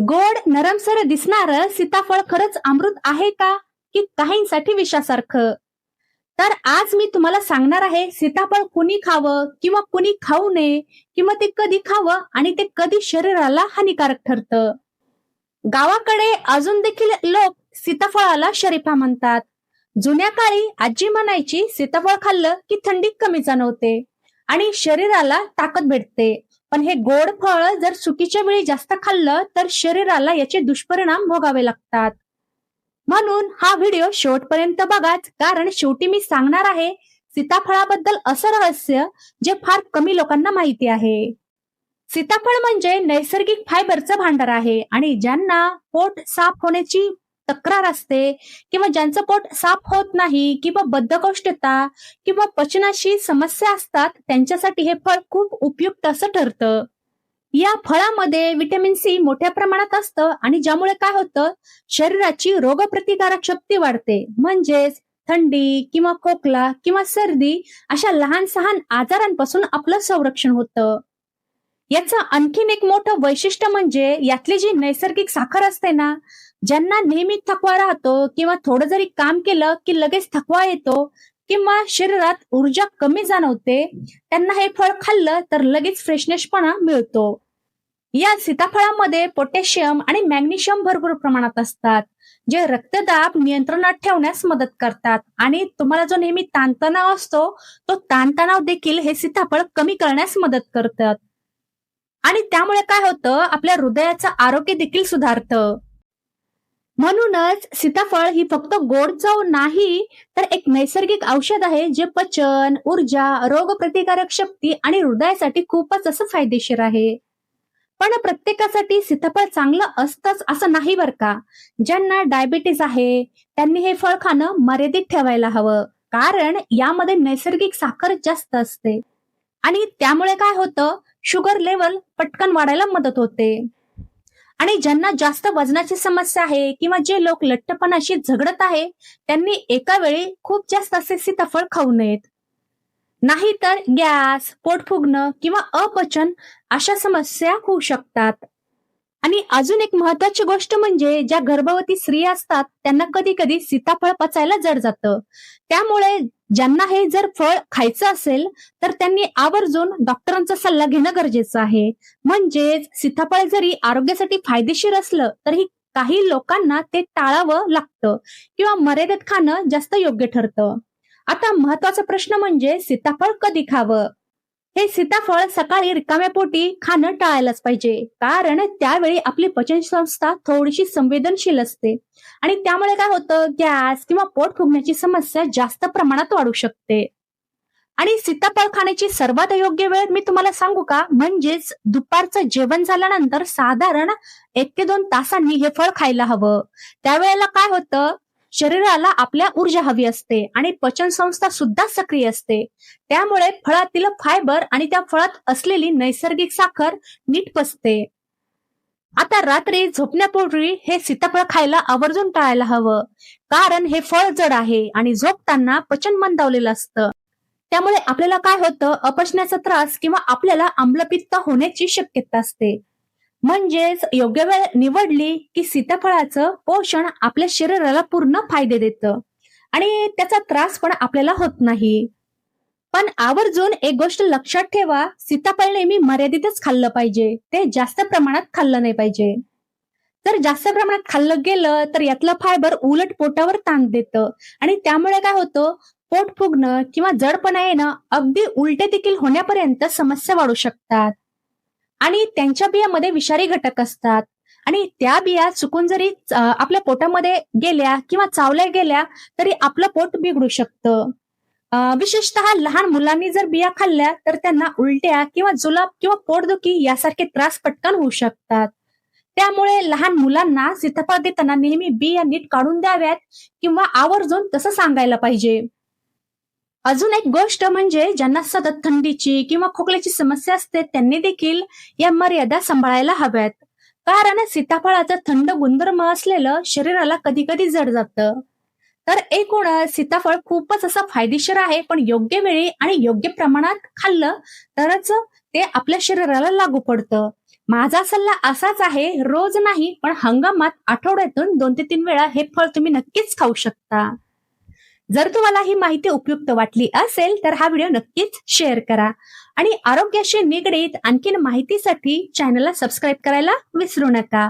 गोड नरमसर दिसणार सीताफळ खरंच अमृत आहे का? की काहींसाठी विषासारखं? तर आज मी तुम्हाला सांगणार आहे सीताफळ कुणी खावं किंवा कुणी खाऊ नये किंवा ते कधी खावं आणि ते कधी शरीराला हानिकारक ठरतं. गावाकडे अजून देखील लोक सीताफळाला शरीफा म्हणतात. जुन्या काळी आजी म्हणायची सीताफळ खाल्लं की थंडी कमी जाणवते आणि शरीराला ताकद भेटते. पण हे गोड फळ जर चुकीच्या वेळी जास्त खाल्लं तर शरीराला याचे दुष्परिणाम भोगावे लागतात. म्हणून हा व्हिडिओ शेवटपर्यंत बघाच कारण शेवटी मी सांगणार आहे सीताफळाबद्दल असं रहस्य जे फार कमी लोकांना माहिती आहे. सीताफळ म्हणजे नैसर्गिक फायबरचं भांडार आहे आणि ज्यांना पोट साफ होण्याची तक्रार असते किंवा ज्यांचं पोट साफ होत नाही किंवा बद्धकोष्ठता किंवा पचनाशी समस्या असतात त्यांच्यासाठी हे फळ खूप उपयुक्त असं ठरतं. या फळामध्ये व्हिटॅमिन सी मोठ्या प्रमाणात असतं आणि ज्यामुळे काय होतं? शरीराची रोगप्रतिकारक शक्ती वाढते. म्हणजेच थंडी किंवा खोकला किंवा सर्दी अशा लहान सहान आजारांपासून आपलं संरक्षण होतं. याचं आणखीन एक मोठं वैशिष्ट्य म्हणजे यातली जी नैसर्गिक साखर असते ना ज्यांना नेहमी थकवा राहतो किंवा थोडं जरी काम केलं की लगेच थकवा येतो किंवा शरीरात ऊर्जा कमी जाणवते त्यांना हे फळ खाल्लं तर लगेच फ्रेशनेसपणा मिळतो. या सीताफळामध्ये पोटॅशियम आणि मॅग्नेशियम भरपूर प्रमाणात असतात जे रक्तदाब नियंत्रणात ठेवण्यास मदत करतात. आणि तुम्हाला जो नेहमी ताणतणाव असतो तो ताणतणाव देखील हे सीताफळ कमी करण्यास मदत करतात. आणि त्यामुळे काय होतं आपल्या हृदयाचं आरोग्य देखील सुधारतं. म्हणूनच सीताफळ ही फक्त गोड चव नाही तर एक नैसर्गिक औषध आहे जे पचन ऊर्जा रोगप्रतिकारक शक्ती आणि हृदयासाठी खूपच असं फायदेशीर आहे. पण प्रत्येकासाठी सीताफळ चांगलं असतंच असं नाही बरं का? ज्यांना डायबिटीज आहे त्यांनी हे फळ खाणं मर्यादित ठेवायला हवं. कारण यामध्ये नैसर्गिक साखर जास्त असते. आणि त्यामुळे काय होतं? शुगर लेवल पटकन वाढायला मदत होते. आणि ज्यांना जास्त वजनाची समस्या आहे किंवा जे लोक लठ्ठपणाशी झगडत आहे त्यांनी एका वेळी खूप जास्त असे सीताफळ खाऊ नयेत. नाहीतर गॅस पोट फुगणं किंवा अपचन अशा समस्या होऊ शकतात. आणि अजून एक महत्वाची गोष्ट म्हणजे ज्या गर्भवती स्त्रिया असतात त्यांना कधी कधी सीताफळ पचायला जड जातं. त्यामुळे ज्यांना हे जर फळ खायचं असेल तर त्यांनी आवर्जून डॉक्टरांचा सल्ला घेणं गरजेचं आहे. म्हणजेच सीताफळ जरी आरोग्यासाठी फायदेशीर असलं तरी काही लोकांना ते टाळावं लागतं किंवा मर्यादेत खाणं जास्त योग्य ठरतं. आता महत्त्वाचा प्रश्न म्हणजे सीताफळ कधी खावं? हे सीताफळ सकाळी रिकाम्या पोटी खाणं टाळायलाच पाहिजे. कारण त्यावेळी आपली पचन संस्था थोडीशी संवेदनशील असते. आणि त्यामुळे काय होतं? गॅस किंवा पोट फुगण्याची समस्या जास्त प्रमाणात वाढू शकते. आणि सीताफळ खाण्याची सर्वात योग्य वेळ मी तुम्हाला सांगू का? म्हणजेच दुपारचं जेवण झाल्यानंतर साधारण एक ते दोन तासांनी हे फळ खायला हवं. त्यावेळेला काय होतं? शरीराला आपल्या ऊर्जा हवी असते आणि पचन संस्था सुद्धा सक्रिय असते. त्यामुळे फळातील फायबर आणि त्या फळात असलेली नैसर्गिक साखर नीट पसते आता रात्री झोपण्यापूर्वी हे सीताफळ खायला आवर्जून टाळायला हवं. कारण हे फळ जड आहे आणि झोपताना पचन मंदावलेलं असतं. त्यामुळे आपल्याला काय होतं? अपचण्याचा त्रास किंवा आपल्याला आम्लपित्त होण्याची शक्यता असते. म्हणजेच योग्य वेळ निवडली की सीताफळाचं पोषण आपल्या शरीराला पूर्ण फायदे देतं. आणि त्याचा त्रास पण आपल्याला होत नाही. पण आवर्जून एक गोष्ट लक्षात ठेवा सीताफळ नेहमी मर्यादितच खाल्लं पाहिजे. ते जास्त प्रमाणात खाल्लं नाही पाहिजे. जर जास्त प्रमाणात खाल्लं गेलं तर यातलं फायबर उलट पोटावर ताण देतं. आणि त्यामुळे काय होतं पोट फुगणं किंवा जडपणा येणं अगदी उलटे देखील होण्यापर्यंत समस्या वाढू शकतात. आणि त्यांच्या बियामध्ये विषारी घटक असतात. आणि त्या बिया चुकून जरी आपल्या पोटामध्ये गेल्या किंवा चावल्या गेल्या तरी आपलं पोट बिघडू शकतं. विशेषतः लहान मुलांनी जर बिया खाल्ल्या तर त्यांना उलट्या किंवा जुलाब किंवा पोटदुखी यासारखे त्रास पटकन होऊ शकतात. त्यामुळे लहान मुलांना सीताफळ देताना नेहमी बिया नीट काढून द्याव्यात किंवा आवर्जून तसं सांगायला पाहिजे. अजून एक गोष्ट म्हणजे ज्यांना सतत थंडीची किंवा खोकल्याची समस्या असते त्यांनी देखील या मर्यादा सांभाळायला हव्यात. कारण सीताफळाचं थंड गुणधर्म असलेलं शरीराला कधी कधी जड जातं. तर एकूण सीताफळ खूपच असं फायदेशीर आहे पण योग्य वेळी आणि योग्य प्रमाणात खाल्लं तरच ते आपल्या शरीराला लागू पडतं. माझा सल्ला असाच आहे रोज नाही पण हंगामात आठवड्यातून दोन ते तीन वेळा हे फळ तुम्ही नक्कीच खाऊ शकता. जर तुम्हाला ही माहिती उपयुक्त वाटली असेल तर हा व्हिडिओ नक्कीच शेअर करा. आणि आरोग्याशी निगडीत आणखीन माहितीसाठी चॅनलला सबस्क्राईब करायला विसरू नका.